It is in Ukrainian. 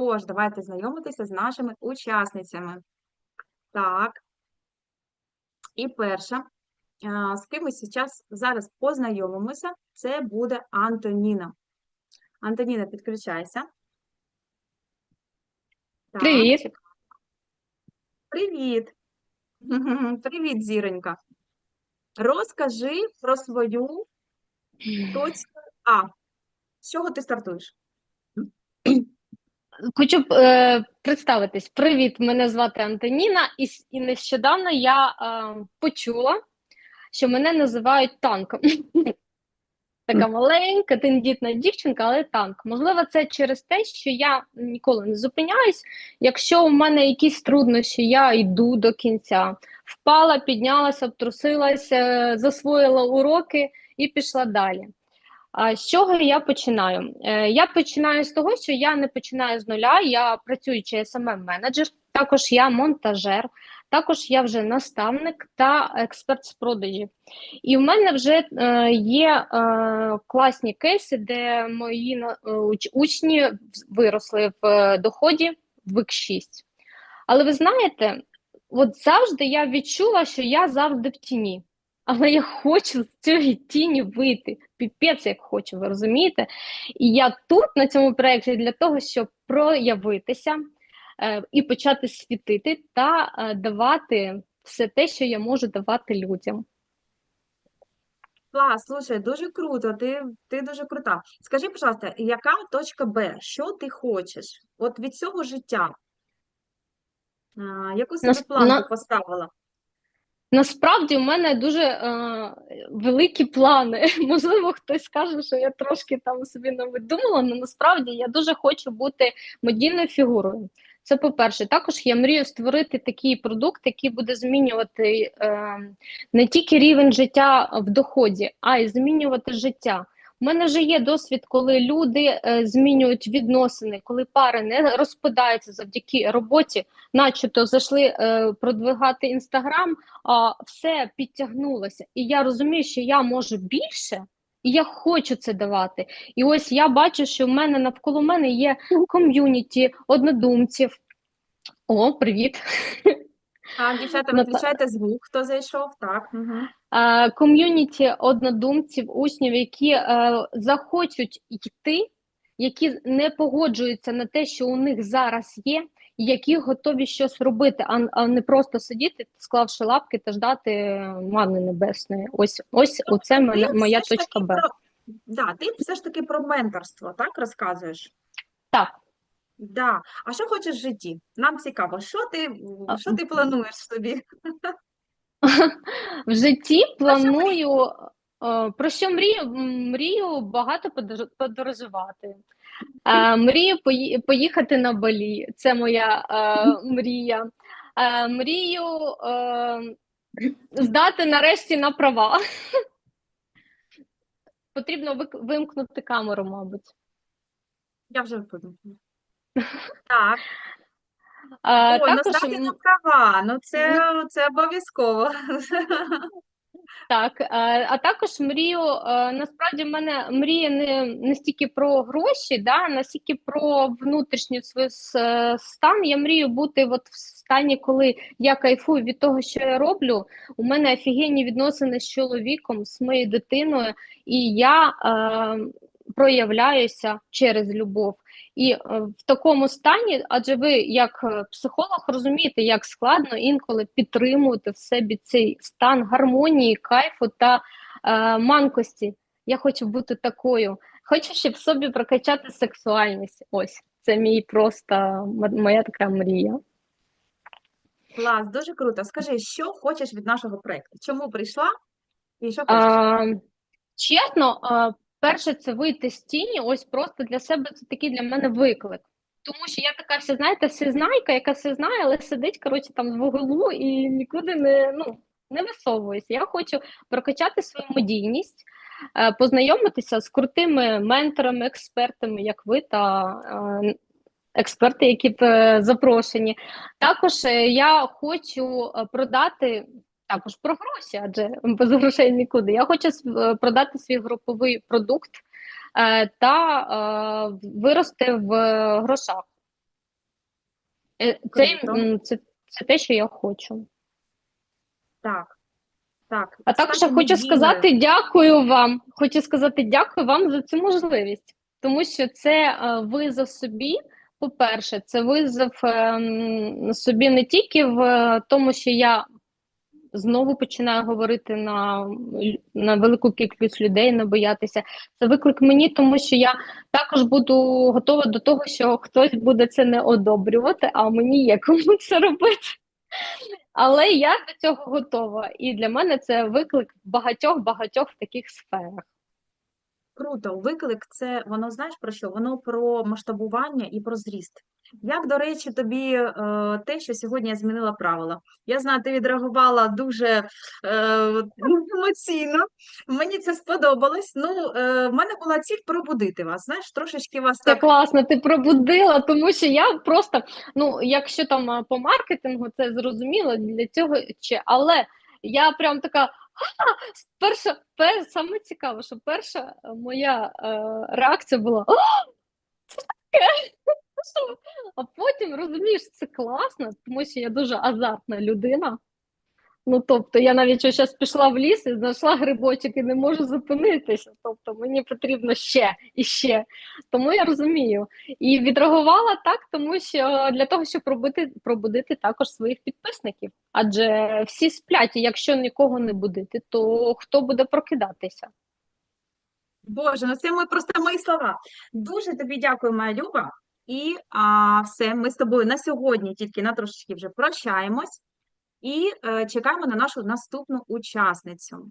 Тож, давайте знайомитися з нашими учасницями. Так. І перша, з ким ми зараз, зараз познайомимося, це буде Антоніна. Антоніна, підключайся. Так, Привіт. Привіт. Привіт, зіронька. Розкажи про свою точку А. З чого ти стартуєш? Хочу е, представитись. Привіт, мене звати Антоніна, і, і нещодавно я е, почула, що мене називають танком. Така маленька, тендітна дівчинка, але танк. Можливо, це через те, що я ніколи не зупиняюсь. Якщо у мене якісь труднощі, я йду до кінця. Впала, піднялася, обтрусилася, е, засвоїла уроки і пішла далі. З чого я починаю? Е, Я починаю з того, що я не починаю з нуля. Я працюючий smm менеджер також я монтажер, також я вже наставник та експерт з продажів. І в мене вже е, є е, класні кейси, де мої учні виросли в доході в X6. Але ви знаєте, от завжди я відчула, що я завжди в тіні. Але я хочу з цієї тіні вийти. Піпець, як хочу, ви розумієте? І я тут, на цьому проєкті, для того, щоб проявитися е, і почати світити та е, давати все те, що я можу давати людям. Клас, слушай, дуже круто, ти, ти дуже крута. Скажи, будь ласка, яка точка Б? Що ти хочеш? От від цього життя. А, яку собі планку на- поставила? Насправді у мене дуже е, великі плани. Можливо, хтось скаже, що я трошки там собі не видумала, але насправді я дуже хочу бути медійною фігурою. Це по-перше. Також я мрію створити такий продукт, який буде змінювати е, не тільки рівень життя в доході, а й змінювати життя. У мене вже є досвід, коли люди е, змінюють відносини, коли пари не розпадаються завдяки роботі, начебто зайшли е, продвигати інстаграм, а, все підтягнулося. І я розумію, що я можу більше, і я хочу це давати. І ось я бачу, що в мене навколо мене є ком'юніті, однодумців. О, привіт! Так, дівчата, Ну, виключайте звук, хто зайшов, так. Угу. Е, ком'юніті однодумців, учнів, які е, захочуть йти, які не погоджуються на те, що у них зараз є, які готові щось робити, а, а не просто сидіти, склавши лапки та ждати мани небесної. Ось ось оце моя, моя точка Б. про- Да, ти все ж таки про менторство, так розказуєш? Так. Да. А що хочеш в житті? Нам цікаво, що ти, що ти плануєш собі? В житті планую, про що мрію? Мрію багато подорожувати. Мрію поїхати на Балі. Це моя мрія. Мрію здати нарешті на права. Потрібно вимкнути камеру, мабуть. Я вже вимкнула. Так. Е, Ой, ну також м, на права, ну це, це обов'язково. Так, а також мрію, насправді в мене мрія не, не стільки про гроші, да, настільки про внутрішній свій е, стан. Я мрію бути от в стані, коли я кайфую від того, що я роблю. У мене офігенні відносини з чоловіком, з моєю дитиною, і я е, проявляюся через любов. І е, в такому стані, адже ви, як е, психолог, розумієте, як складно інколи підтримувати в собі цей стан гармонії, кайфу та е, манкості. Я хочу бути такою. Хочу ще в собі прокачати сексуальність. Ось це мій просто моя така мрія. Клас, дуже круто. Скажи, що хочеш від нашого проєкту? Чому прийшла і що хочеш? А, чесно, а, перше, це вийти з тіні. Ось просто для себе це такий для мене виклик. Тому що я така вся, знаєте, всезнайка, яка все знає, але сидить, коротше, там в углу і нікуди не, ну, не висовуюся. Я хочу прокачати свою медійність, е, познайомитися з крутими менторами, експертами, як ви, та е, експерти, які е, запрошені. Також я хочу продати також про гроші, адже без грошей нікуди. Я хочу е, продати свій груповий продукт е, та е, вирости в грошах. Це, це, це те, що я хочу. Так. Так. А також я хочу сказати дякую вам. Хочу сказати дякую вам за цю можливість, тому що це визов собі. По-перше, це визов ем, собі не тільки в тому, що я знову починаю говорити на, на велику кількість людей, не боятися. Це виклик мені, тому що я також буду готова до того, що хтось буде це не одобрювати, а мені є кому це робити. Але я до цього готова, і для мене це виклик в багатьох-багатьох таких сферах. Круто, виклик це воно знаєш про що? Воно про масштабування і про зріст. Як, до речі, тобі е, те, що сьогодні я змінила правила? Я знаю, ти відреагувала дуже е, емоційно. Мені це сподобалось. Ну, е, в мене була ціль пробудити вас. Знаєш, трошечки вас Це так класно, ти пробудила, тому що я просто, ну, якщо там по маркетингу, це зрозуміло для цього чи, але я прям така. Перша, пер, саме цікаве, що перша е, моя е, реакція була «О, це таке. А потім розумієш, це класно, тому що я дуже азартна людина. Ну, тобто, я навіть зараз пішла в ліс і знайшла грибочок і не можу зупинитися. Тобто, мені потрібно ще і ще. Тому я розумію. І відреагувала так, тому що для того, щоб пробудити, пробудити також своїх підписників. Адже всі сплять, і якщо нікого не будити, то хто буде прокидатися? Боже, ну це мої просто мої слова. Дуже тобі дякую, моя Люба. І а, все, ми з тобою на сьогодні тільки на трошечки вже прощаємось і е, чекаємо на нашу наступну учасницю.